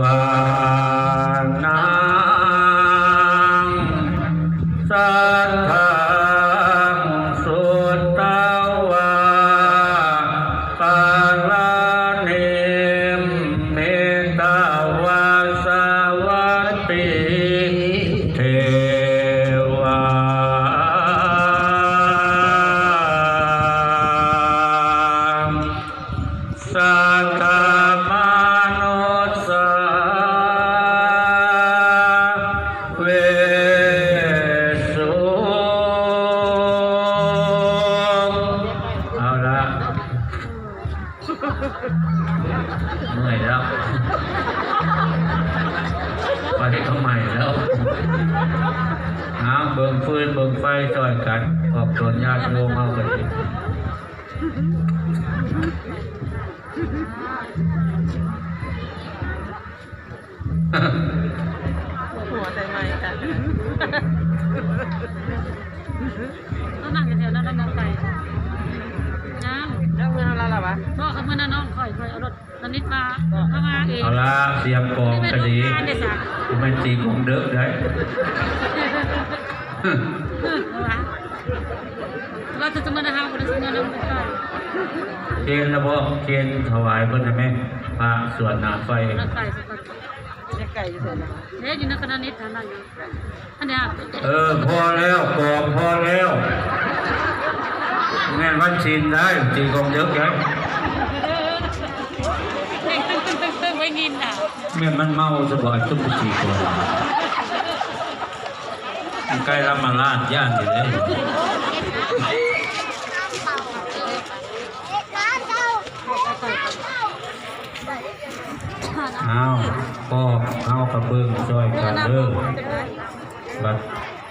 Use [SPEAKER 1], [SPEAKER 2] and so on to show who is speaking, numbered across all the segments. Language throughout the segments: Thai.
[SPEAKER 1] ว เวสุเอาละเมื่อยแล้วไปเข้าใหม่แล้วเอาเบิ่งฟืนเบิ่งไฟจอยกันขอบคุณญาติโยมเอาไป
[SPEAKER 2] ต้องนั่งกันเถอะนั่งนั่งไก่น้ำ
[SPEAKER 3] แล้วเงินอะไรล่ะวะ
[SPEAKER 2] บอกเขาเมื่อนั้นน้องคอยคอยเอารถตอนนี้มาเข้ามาเอง
[SPEAKER 1] เอาละเสียงกลองก็ดี
[SPEAKER 2] ไม่เป็นโรงงานเดี๋ยวสั่ง
[SPEAKER 1] มันตีของเด้อได้
[SPEAKER 2] เราจะจะมาหาคนจะมาน้ำไป
[SPEAKER 1] เคนระบบเคนถวายเพิ่นให้แม่พระสวดน้ำไฟ
[SPEAKER 2] นักไก่สัก
[SPEAKER 3] ยังไก่อยู่เลยนะ
[SPEAKER 2] เฮ้ยอยู่ในคณะนี้ทำอะไรอยู่อันเนี้ย
[SPEAKER 1] เออพอแล้วกองพอแล้วแม่นวันชินได้ตีของเด้อได้
[SPEAKER 2] เฮ้ยตึ้งตึ้งตึ้งตึ้งไว้ยินอะ
[SPEAKER 1] แม่นมันเมาสบายทุกทีก่อนมันใกล้รับมาลาดย่านอยู่เลยเอาพ่ อเอากระเบื้องช่วยกันเด้อบัด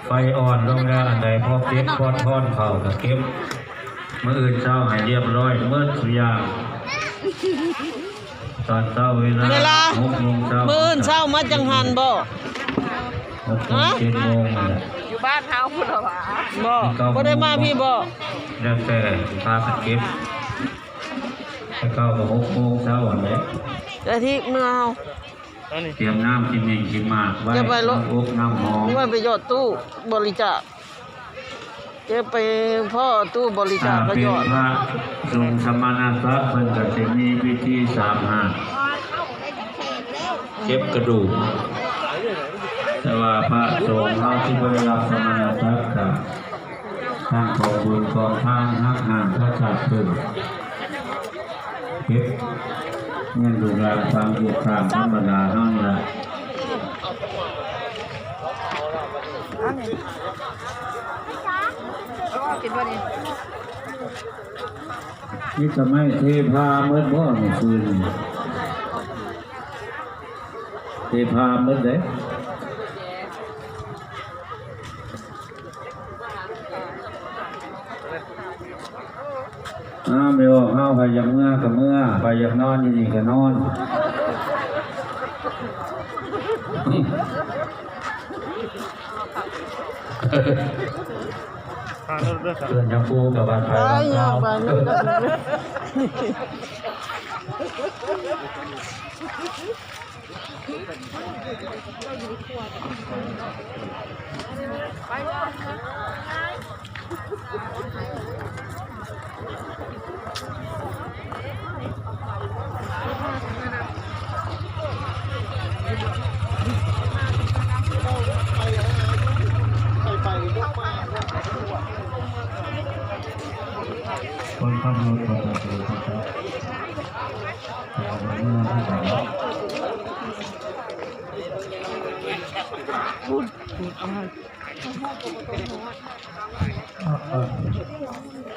[SPEAKER 1] ไฟอ่อนลงแล้วอันใดพอเก็บพอทอนเข่าก็เก็บเมื่ออื่นเช้าให้เรียบร้อยเมื่อสุดอยางตอนเช้าเวลา
[SPEAKER 3] เวลา
[SPEAKER 1] หกโมงเช้า
[SPEAKER 3] มื่นเช้ามาจังหันบ่
[SPEAKER 1] หกโมงเจ็ดโมงนั่นแหละ
[SPEAKER 3] อยู่บ้านเฮาพุ่นเหรอวะบ่บ่ได้มาพี่บ่
[SPEAKER 1] แล้วแต่พากันเก็บไปเก้ากับหกโมงเช้าอันไหน
[SPEAKER 3] แต่ที่เมื่อเฮา
[SPEAKER 1] เตรียมน้ำกินเองกินหมากไว้
[SPEAKER 3] จะไปลด
[SPEAKER 1] น้ำอกน้ำหอม
[SPEAKER 3] นี่มันไปหยอดตู้บริจาคเจะไปพ่อตู้บริจาคก็
[SPEAKER 1] เป็น
[SPEAKER 3] หยอด
[SPEAKER 1] พระทรงสมณศักดิ์เพิ่นก็จะมีพิธีสามหาเก็บกระดูกแต่ว่าพระสงฆ์เขาที่บริรับสมณศักดิ์กับทางของบุญกองทางหักห่างพระชาติเพิ่นเก็บ เงินดูแลฟังอยู่ข้างธรรมดาเท่านั้นแหละ
[SPEAKER 3] กินบ่นี่
[SPEAKER 1] นี่จะไม่เทพาเมื่อบ่เมื่อคืนเทพาเมื่อเด้อ้าวไม่ออกเอาไปอยากเมื่อกับเมื่อไปอยากนอนนี่ก็นอนเพื่อนจะพูกับบ้านไทย
[SPEAKER 3] ตาย
[SPEAKER 1] บ้าน
[SPEAKER 3] ยา
[SPEAKER 1] เรา
[SPEAKER 3] บานนี่ก็ได้
[SPEAKER 1] คนขับรถคนขับรถครับ แต่เมื่อที่ไหน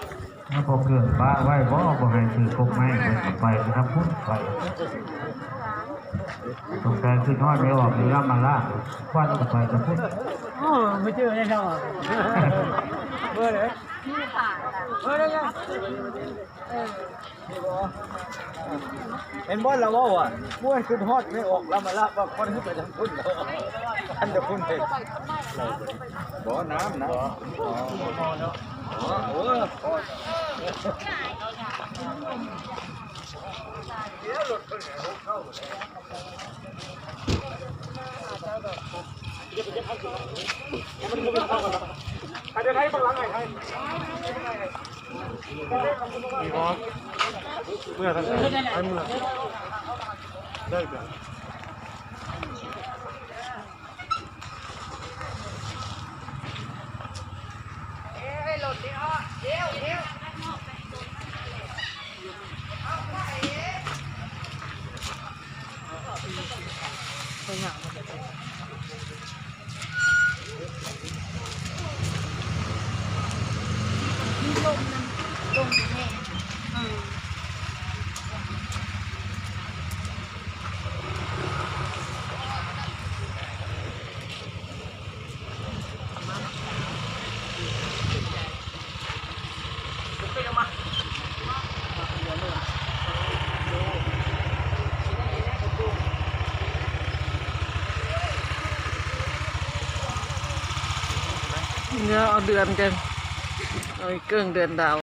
[SPEAKER 1] ถ้าพอเกิดป้าไหว้บ่บ่ให้ซื้อกบไม้ไปนะครับพุ่นไปตกใจคือทอดไม่ออกหรือรับมาล่าควันไปกับพุ่น
[SPEAKER 3] อ๋อไม่เจอแล้วอะเบอร์เลย ปาจ้ะเฮ้นั่นไออเห็นเราว่าว่ะม้วนขึ้นฮอดไม่ออกแล้วมาละว่าคนที่ไปทางพุ่นเหรออันจะพุ่นเองบ่อน้ำนะโอ้โหเดี๋ยวห
[SPEAKER 4] ลุดไปไหนเข้าเลย มื่อท่านไอ้เมื่อได้กัน
[SPEAKER 3] เนื้อเอาเดือนกัน เอาเกื้องเดือนดาว